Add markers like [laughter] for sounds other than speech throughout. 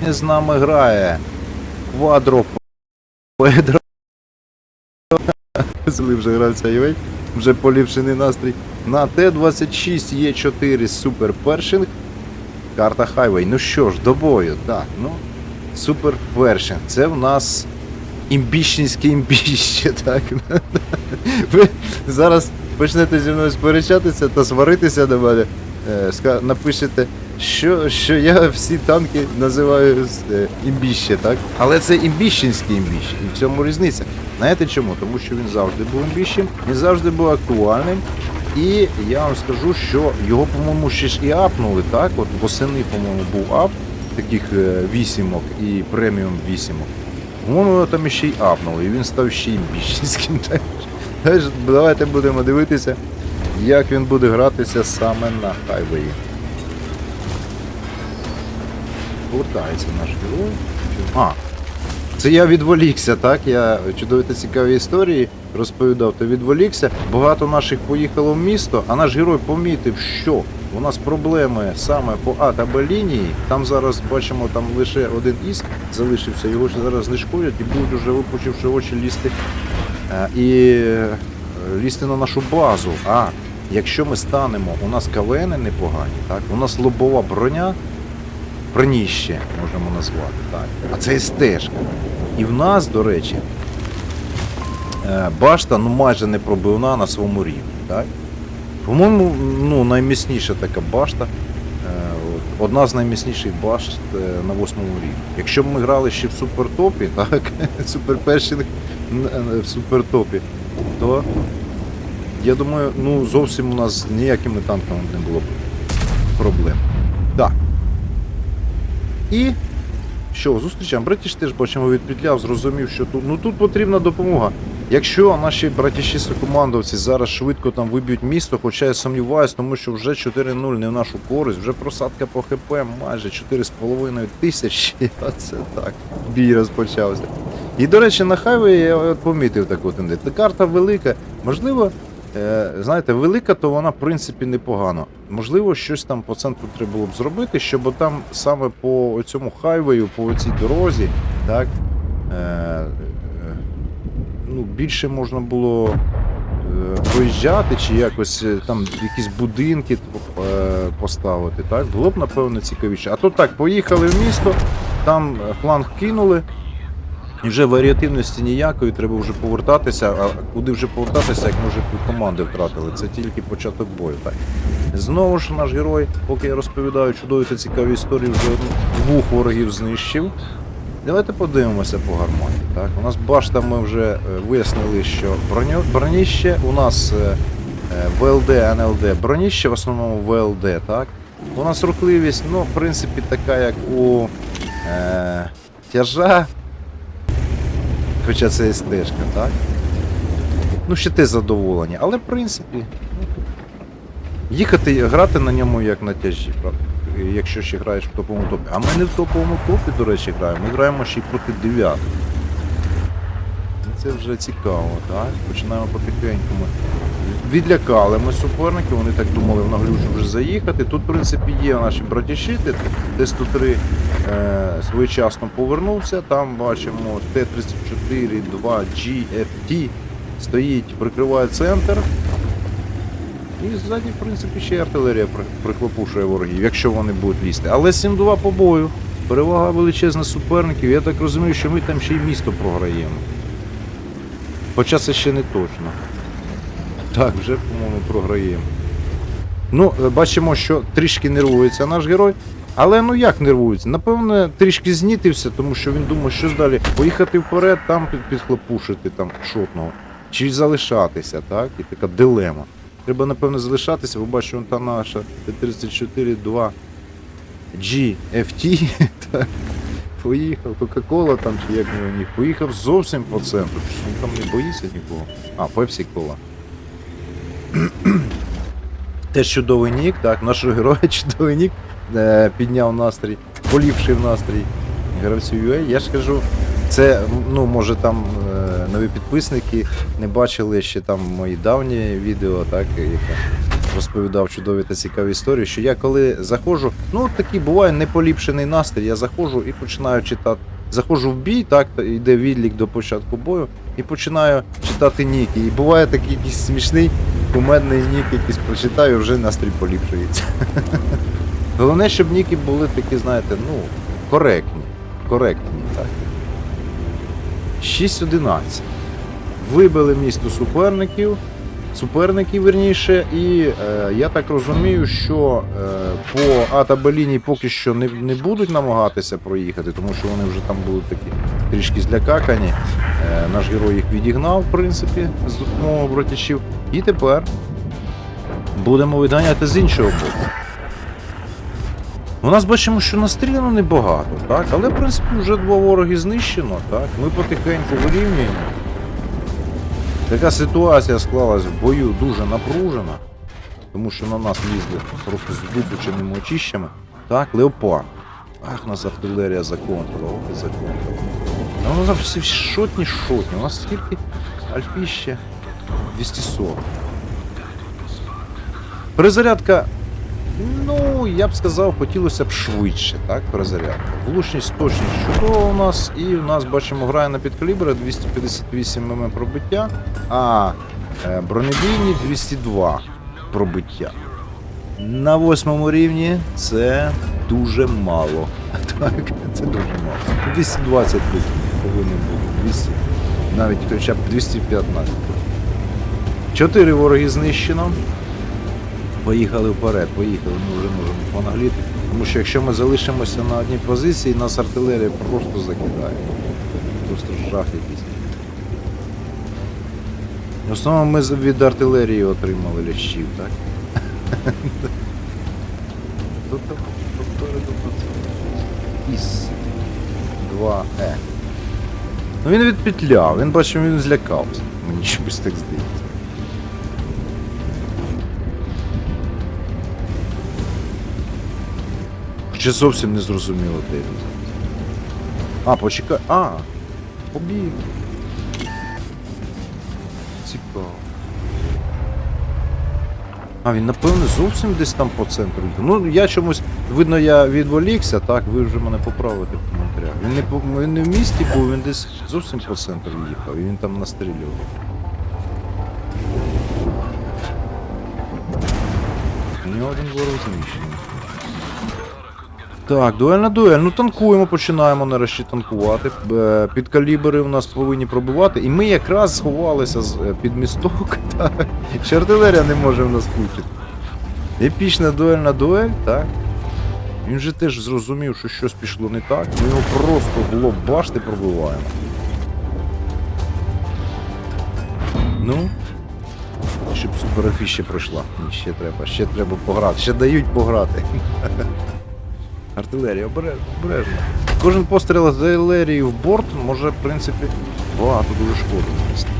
сьогодні з нами грає Квадро Педро. [laughs] Вже гравця Юей, вже поліпшений настрій. На Т-26 є 4 супер першинг. Карта Хайвей. Ну що ж, до бою, так, ну. Супер першинг. Це в нас імбіщенське імбіще, [laughs] так. Ви зараз почнете зі мною сперечатися та сваритися до мене. Е, Напишете, що, що я всі танки називаю е, імбіще, так? Але це імбіщенський імбіще. І в цьому різниця. Знаєте чому? Тому що він завжди був імбіщем, він завжди був актуальним. І я вам скажу, що його, по-моєму, ще ж і апнули, так? От восени, по-моєму, був ап таких е, вісімок і преміум вісімок. Його там ще й апнули, і він став ще імбіщенським. [laughs] Давайте будемо дивитися, як він буде гратися саме на хайвеї. Повертається наш герой. А, це я відволікся, так? Я чудові цікаві історії розповідав, то відволікся. Багато наших поїхало в місто, а наш герой помітив, що у нас проблеми саме по А та Б лінії. Там зараз бачимо, там лише один іск залишився, його ж зараз знешкодять і будуть вже випучивши очі лізти е, і е, лізти на нашу базу. А якщо ми станемо, у нас КВН непогані, так? У нас лобова броня, броніще можемо назвати, так. А це і стежка. І в нас, до речі, е, башта ну, майже не пробивна на своєму рівні. Так? По-моєму, ну, найміцніша така башта. е, Одна з найміцніших башт е, на восьмому рівні. Якщо б ми грали ще в супертопі, так, [laughs] суперпершинг в супертопі, то я думаю, ну зовсім у нас ніякими танками не було б проблем. Так. І що, зустрічаємо. Братіш теж бачимо відпетляв, зрозумів, що тут, ну, тут потрібна допомога. Якщо наші братіші командовці зараз швидко там виб'ють місто, хоча я сумніваюсь, тому що вже 4-0 не в нашу користь, вже просадка по ХП майже 4,5 тисячі. [laughs] Оце так. Бій розпочався. І, до речі, на хайві я от помітив таку тенденцію. Карта велика, можливо, знаєте, велика, то вона в принципі непогано. Можливо, щось там по центру треба було б зробити, щоб там саме по цьому хайвею, по цій дорозі, так, е, е, ну, більше можна було е, проїжджати чи якось е, там якісь будинки е, поставити. Так? Було б, напевно, цікавіше. А то так, поїхали в місто, там е, фланг кинули. І вже варіативності ніякої, треба вже повертатися. А куди вже повертатися, як ми вже команди втратили? Це тільки початок бою. Так. Знову ж наш герой, поки я розповідаю чудові та цікаві історії, вже двох ворогів знищив. Давайте подивимося по гармоні. Так, у нас башта ми вже е, вияснили, що броніще у нас е, е, ВЛД, НЛД, броніще в основному ВЛД, так? У нас рухливість, ну, в принципі, така, як у е, тяжа, хоча це і стежка, так? Ну, ще ти задоволені, але в принципі. Їхати, грати на ньому як на тяжі? Якщо ще граєш в топовому топі. А ми не в топовому топі, до речі, граємо. Ми граємо ще й проти дев'ятих. Ну, Це вже цікаво, так? Починаємо потихеньку. Відлякали ми суперників, вони так думали в наглюжу вже заїхати. Тут, в принципі, є наші братішити. Т-103 е, своєчасно повернувся. Там бачимо Т-34, 2 GFT стоїть, прикриває центр. І ззаді, в принципі, ще й артилерія прихлопушує ворогів, якщо вони будуть лізти. Але 7-2 по бою. Перевага величезна суперників. Я так розумію, що ми там ще й місто програємо. Хоча це ще не точно. Так, вже, по-моєму, програємо. Ну, е, бачимо, що трішки нервується наш герой. Але ну як нервується? Напевно, трішки знітився, тому що він думає, що далі. Поїхати вперед, там підхлопушити там шотного. Чи залишатися, так? І така дилема. Треба, напевно, залишатися, бо бачу, та наша Т-34-2 GFT. [laughs] так, Поїхав, Кока-Кола там чи як не у них. Поїхав зовсім по центру. Він там не боїться нікого. А, Пепсі Кола. Теж чудовий нік, так, нашого героя чудовий [laughs] е, підняв настрій, поліпшив настрій гравців UA. Я ж кажу, це, ну, може там е, нові підписники не бачили ще там мої давні відео, так, і розповідав чудові та цікаві історії, що я коли заходжу, ну такий буває неполіпшений настрій, я заходжу і починаю читати. Заходжу в бій, так, йде відлік до початку бою, і починаю читати ніки. І буває такий якийсь смішний, кумедний нік, якийсь прочитаю, вже настрій поліпшується. [laughs] Головне, щоб ніки були такі, знаєте, ну, коректні. Коректні, так. 6-11. Вибили місто суперників, суперників верніше, і е, я так розумію, що е, по А та Б лінії поки що не, не будуть намагатися проїхати, тому що вони вже там були такі трішки злякакані. Е, наш герой їх відігнав, в принципі, з допомогою братячів. І тепер будемо відганяти з іншого боку. У нас бачимо, що настріляно небагато, так? Але в принципі вже два вороги знищено, так? Ми потихеньку вирівнюємо. Така ситуація склалась в бою дуже напружена, тому що на нас їздили просто з випученими очищами. Так, Леопард. Ах, нас артилерія законтрила, ох і законтрила. А у нас всі шотні шотні. У нас скільки альфіще 240. Перезарядка Ну, я б сказав, хотілося б швидше, так, перезарядка. Влучність, точність чудова у нас, і у нас бачимо, грає на підкалібри 258 мм пробиття, а е, бронебійні 202 пробиття. На восьмому рівні це дуже мало. [laughs] Так, це дуже мало. 220 тут повинен бути. 200, навіть хоча б 215. Чотири вороги знищено. Поїхали вперед, поїхали, ми вже можемо понагліти. Тому що якщо ми залишимося на одній позиції, нас артилерія просто закидає. Просто жах якийсь. В основному ми від артилерії отримали лящів, так? Тут там попереду Іс 2Е. Ну він відпетляв, він бачив, він злякався. Мені чомусь так здається. Хоча зовсім не зрозуміло, де він. А, почекай. А! Побіг. Цікаво. А, він напевно зовсім десь там по центру. Ну, я чомусь, видно, я відволікся, так, ви вже мене поправите в. Він не, він не в місті був, він десь зовсім по центру їхав, і він там настрілював. Нього один ворог знищений. Так, дуельна дуель. Ну танкуємо, починаємо нарешті танкувати. Е, Підкалібри у нас повинні пробивати. І ми якраз сховалися е, під місток. [laughs] Ще артилерія не може в нас включити. Епічна дуельна дуель, так. Він же теж зрозумів, що щось пішло не так. Ми його просто в башти пробиваємо. Ну. Щоб суперафі ще пройшла. Ні, ще треба, ще треба пограти. Ще дають пограти. [laughs] Артилерія, обережно. Кожен постріл артилерії в борт може, в принципі, багато дуже шкоди нанести.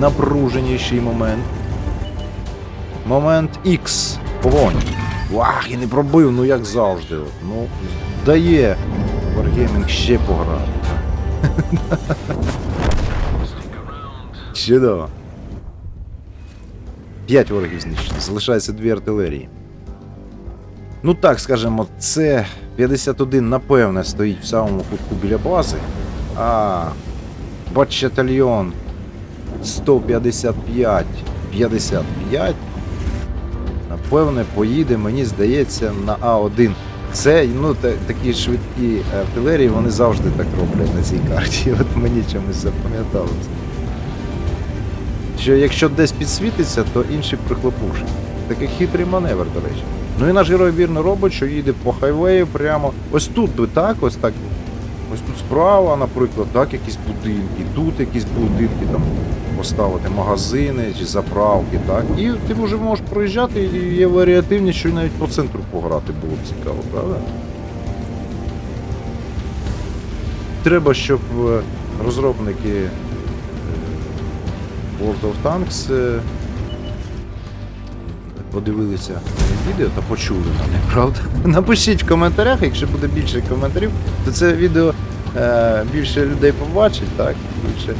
Напруженіший момент. Момент X. Погонь. Вах, і не пробив, ну як завжди. Ну, дає Wargaming ще пограти. [laughs] Чудово. П'ять ворогів знищено. Залишається дві артилерії. Ну так, скажемо, це 51, напевне, стоїть в самому кутку біля бази. А батальйон 155 55. Напевне, поїде, мені здається, на А1. Це ну, та, такі швидкі артилерії, вони завжди так роблять на цій карті. [laughs] От мені чомусь запам'яталося що якщо десь підсвітиться, то інший прихлопушить. Такий хитрий маневр, до речі. Ну і наш герой вірно робить, що їде по хайвею прямо. Ось тут би так, ось так. Ось тут справа, наприклад, так, якісь будинки, тут якісь будинки там поставити, магазини чи заправки, так. І ти вже можеш проїжджати, і є варіативність, що навіть по центру пограти було б цікаво, правда? Треба, щоб е, розробники е, World of Tanks е, подивилися моє відео та почули мене, правда? [laughs] Напишіть в коментарях, якщо буде більше коментарів, то це відео е, більше людей побачить, так? Більше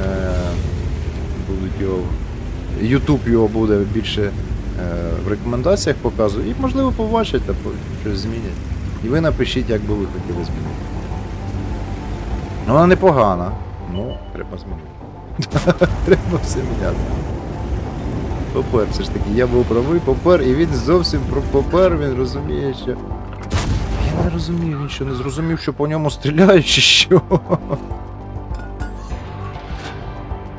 е, його. YouTube його буде більше е, в рекомендаціях показувати. І можливо побачите, по- щось змінять. І ви напишіть, як би ви хотіли змінити. Ну, Вона непогана. Ну, треба змінити. [laughs] треба все міняти. Попер, все ж таки, я був правий, попер, і він зовсім про попер, він розуміє, що. Я не розумію, він що не зрозумів, що по ньому стріляють, чи що.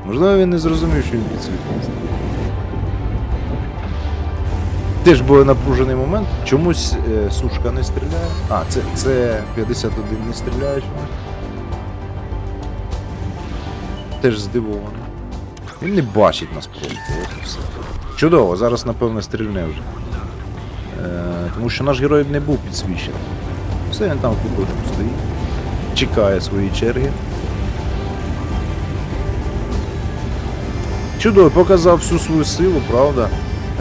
Можливо, він не зрозумів, що він підсвітлений. Теж був напружений момент. Чомусь е, сушка не стріляє. А, це, це 51 не стріляє чомусь. Теж здивований. Він не бачить нас просто. От і все. Чудово, зараз напевно стрільне вже. Е, тому що наш герой не був підсвічений. Все, він там в куточку стоїть. Чекає своєї черги. Чудово, показав всю свою силу, правда?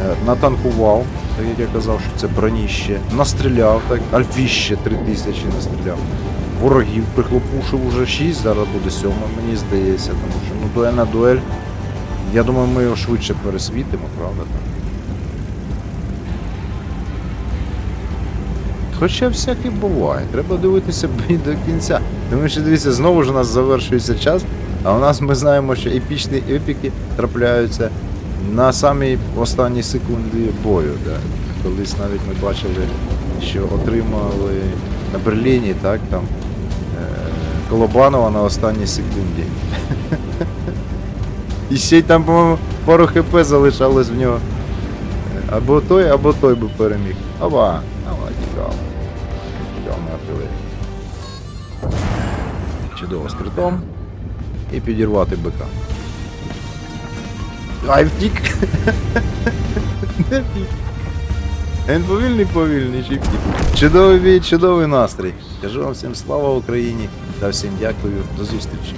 Е, натанкував, так як я казав, що це броніще. Настріляв, так, альфіще 3000 настріляв. Ворогів прихлопушив уже 6, зараз буде 7, мені здається, тому що ну дуель дуель. Я думаю, ми його швидше пересвітимо, правда? Хоча всяке буває, треба дивитися до кінця. Тому що дивіться, знову ж у нас завершується час, а у нас ми знаємо, що епічні епіки трапляються на самій останній секунді бою. Да. Колись навіть ми бачили, що отримали на Берліні, так, там е- Колобанова на останній секунді. [laughs] І ще й там, по-моєму, пару хп залишалось в нього. Або той, або той би переміг. Ова, ова, цікаво. Цікаво на. Чудово з критом. І підірвати бика. Ай, [laughs] втік. Він повільний, повільний, чи втік. Чудовий бій, чудовий настрій. Кажу вам всім слава Україні та всім дякую. До зустрічі.